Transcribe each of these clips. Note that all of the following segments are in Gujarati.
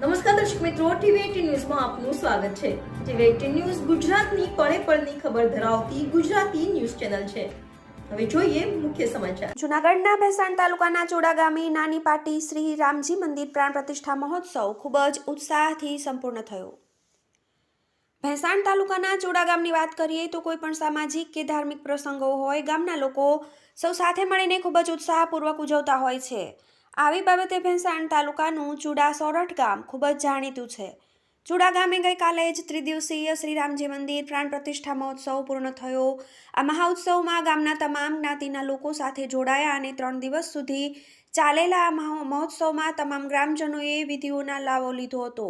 નમસ્કાર દર્શક મિત્રો, ટીવી એટીન ન્યૂઝમાં આપનું સ્વાગત છે. ટીવી એટીન ન્યૂઝ ગુજરાતની પળે પળની ખબર ધરાવતી ગુજરાતી ન્યૂઝ ચેનલ છે. હવે જોઈએ મુખ્ય સમાચાર. જૂનાગઢના ભેસાણ તાલુકાના ચોડા ગામે નાની પાટી શ્રી રામજી મંદિર પ્રાણ પ્રતિષ્ઠા મહોત્સવ ખૂબ જ ઉત્સાહથી સંપૂર્ણ થયો. ભેસાણ તાલુકાના ચોડા ગામની વાત કરીએ તો કોઈ પણ સામાજિક કે ધાર્મિક પ્રસંગો હોય, ગામના લોકો સૌ સાથે મળીને ખૂબ જ ઉત્સાહપૂર્વક ઉજવતા હોય છે. આવી બાબતે ભેંસાણ તાલુકાનું ચુડા સોરઠ ગામ ખૂબ જ જાણીતું છે. ચુડા ગામે ગઈકાલે જ ત્રિદિવસીય શ્રીરામજી મંદિર પ્રાણ પ્રતિષ્ઠા મહોત્સવ પૂર્ણ થયો. આ મહાઉત્સવમાં ગામના તમામ જ્ઞાતિના લોકો સાથે જોડાયા અને ત્રણ દિવસ સુધી ચાલેલા આ મહોત્સવમાં તમામ ગ્રામજનોએ વિધિઓના લાવો લીધો હતો.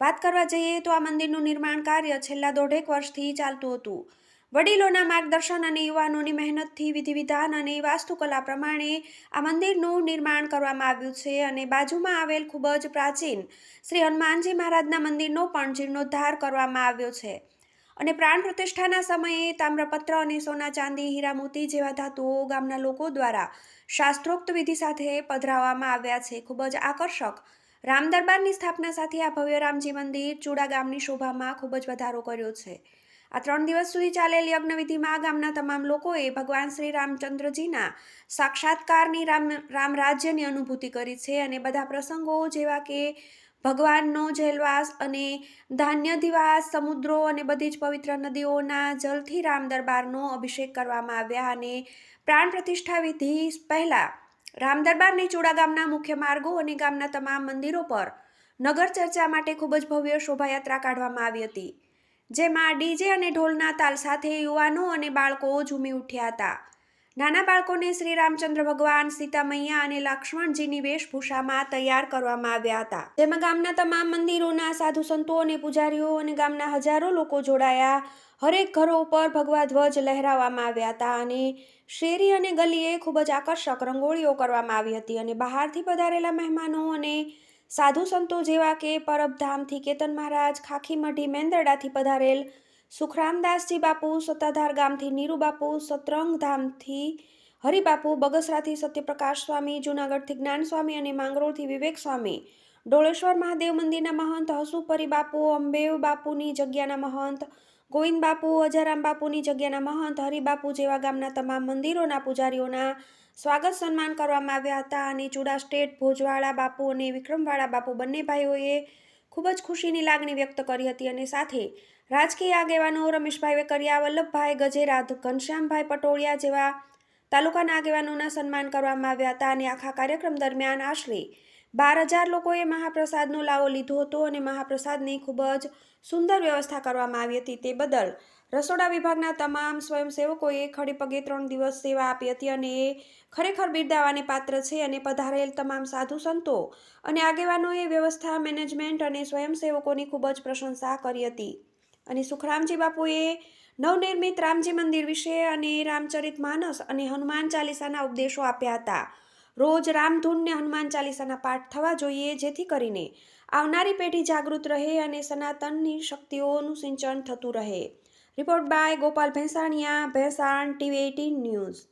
વાત કરવા જઈએ તો આ મંદિરનું નિર્માણ કાર્ય છેલ્લા દોઢેક વર્ષથી ચાલતું હતું. વડીલોના માર્ગદર્શન અને યુવાનોની મહેનતથી વિધિ વિધાન અને વાસ્તુકલા પ્રમાણે આ મંદિરનું નિર્માણ કરવામાં આવ્યું છે અને બાજુમાં આવેલ ખૂબ જ પ્રાચીન શ્રી હનુમાનજી મહારાજના મંદિરનો પણ જીર્ણોદ્ધાર કરવામાં આવ્યો છે. અને પ્રાણ પ્રતિષ્ઠાના સમયે તામ્રપત્ર અને સોના ચાંદી હીરામોતી જેવા ધાતુઓ ગામના લોકો દ્વારા શાસ્ત્રોક્ત વિધિ સાથે પધરાવવામાં આવ્યા છે. ખૂબ જ આકર્ષક. રામદરબારની સ્થાપના સાથે આ ભવ્ય રામજી મંદિર ચૂડા ગામની શોભામાં ખૂબ જ વધારો કર્યો છે. આ ત્રણ દિવસ સુધી ચાલેલ યજ્ઞવિધિમાં ગામના તમામ લોકોએ ભગવાન શ્રી રામચંદ્રજીના સાક્ષાત્કારની રામ રામ રાજ્યની અનુભૂતિ કરી છે અને બધા પ્રસંગો જેવા કે ભગવાનનો જેલવાસ અને ધાન્યધિવાસ સમુદ્રો અને બધી જ પવિત્ર નદીઓના જલથી રામ દરબારનો અભિષેક કરવામાં આવ્યા અને પ્રાણ પ્રતિષ્ઠા વિધિ પહેલાં રામ દરબારની ચૂડા ગામના મુખ્ય માર્ગો અને ગામના તમામ મંદિરો પર નગર ચર્ચા માટે ખૂબ જ ભવ્ય શોભાયાત્રા કાઢવામાં આવી હતી. જેમાં ડીજે અને ઢોલના તાલ સાથે યુવાનો અને બાળકો ઝૂમી ઉઠ્યા હતા. નાના બાળકોને શ્રી રામચંદ્ર ભગવાન સીતા મૈયા અને લક્ષ્મણજીની વેશભૂષામાં તૈયાર કરવામાં આવ્યા હતા. જેમાં ગામના તમામ મંદિરોના સાધુ સંતો અને પૂજારીઓ અને ગામના હજારો લોકો જોડાયા. હરેક ઘરો ઉપર ભગવા ધ્વજ લહેરાવવામાં આવ્યા હતા અને શેરી અને ગલીએ ખૂબ જ આકર્ષક રંગોળીઓ કરવામાં આવી હતી અને બહારથી પધારેલા મહેમાનો અને સાધુ સંતો જેવા કે પરબધામથી કેતન મહારાજ, ખાખી મઢી, મેંદરડાથી પધારેલ સુખરામદાસજી બાપુ, સત્તાધાર ગામથી નીરુ બાપુ, સતરંગ હરિબાપુ, બગસરાથી સત્યપ્રકાશ સ્વામી, જૂનાગઢથી જ્ઞાન સ્વામી અને માંગરોળથી વિવેક સ્વામી. ડોળેશ્વર મહાદેવ મંદિરના મહંત હસુપરી બાપુ, અંબેવ બાપુની જગ્યાના મહંત ગોવિંદ બાપુ, અજારામ બાપુની જગ્યાના મહંત, હરિબાપુ જેવા ગામના તમામ મંદિરોના પૂજારીઓના સ્વાગત સન્માન કરવામાં આવ્યા હતા અને ચુડા સ્ટેટ, ભોજવાળા બાપુ અને વિક્રમવાળા બાપુ બંને ભાઈઓએ ખૂબ જ ખુશીની લાગણી વ્યક્ત કરી હતી અને સાથે રાજકીય આગેવાનો રમેશભાઈ વેકરિયા વલ્લભભાઈ ગજેરા, ઘનશ્યામભાઈ પટોળિયા જેવા તાલુકાના આગેવાનોના સન્માન કરવામાં આવ્યા હતા અને આખા કાર્યક્રમ દરમિયાન આશરે બાર હજાર લોકોએ મહાપ્રસાદનો લાવો લીધો હતો અને મહાપ્રસાદની ખૂબ જ સુંદર વ્યવસ્થા કરવામાં આવી હતી. તે બદલ રસોડા વિભાગના તમામ સ્વયંસેવકોએ ખડેપગે ત્રણ દિવસ સેવા આપી હતી અને એ ખરેખર બિરદાવાને પાત્ર છે અને પધારેલ તમામ સાધુ સંતો અને આગેવાનોએ વ્યવસ્થા, મેનેજમેન્ટ અને સ્વયંસેવકોની ખૂબ જ પ્રશંસા કરી હતી. અને સુખરામજી બાપુએ નવનિર્મિત રામજી મંદિર વિશે અને રામચરિત માનસ અને હનુમાન ચાલીસાના ઉપદેશો આપ્યા હતા. રોજ રામધૂનને હનુમાન ચાલીસાના પાઠ થવા જોઈએ, જેથી કરીને આવનારી પેઢી જાગૃત રહે અને સનાતનની શક્તિઓનું સિંચન થતું રહે. Report by Gopal Bhensaniya, Bhensan TV eighteen news.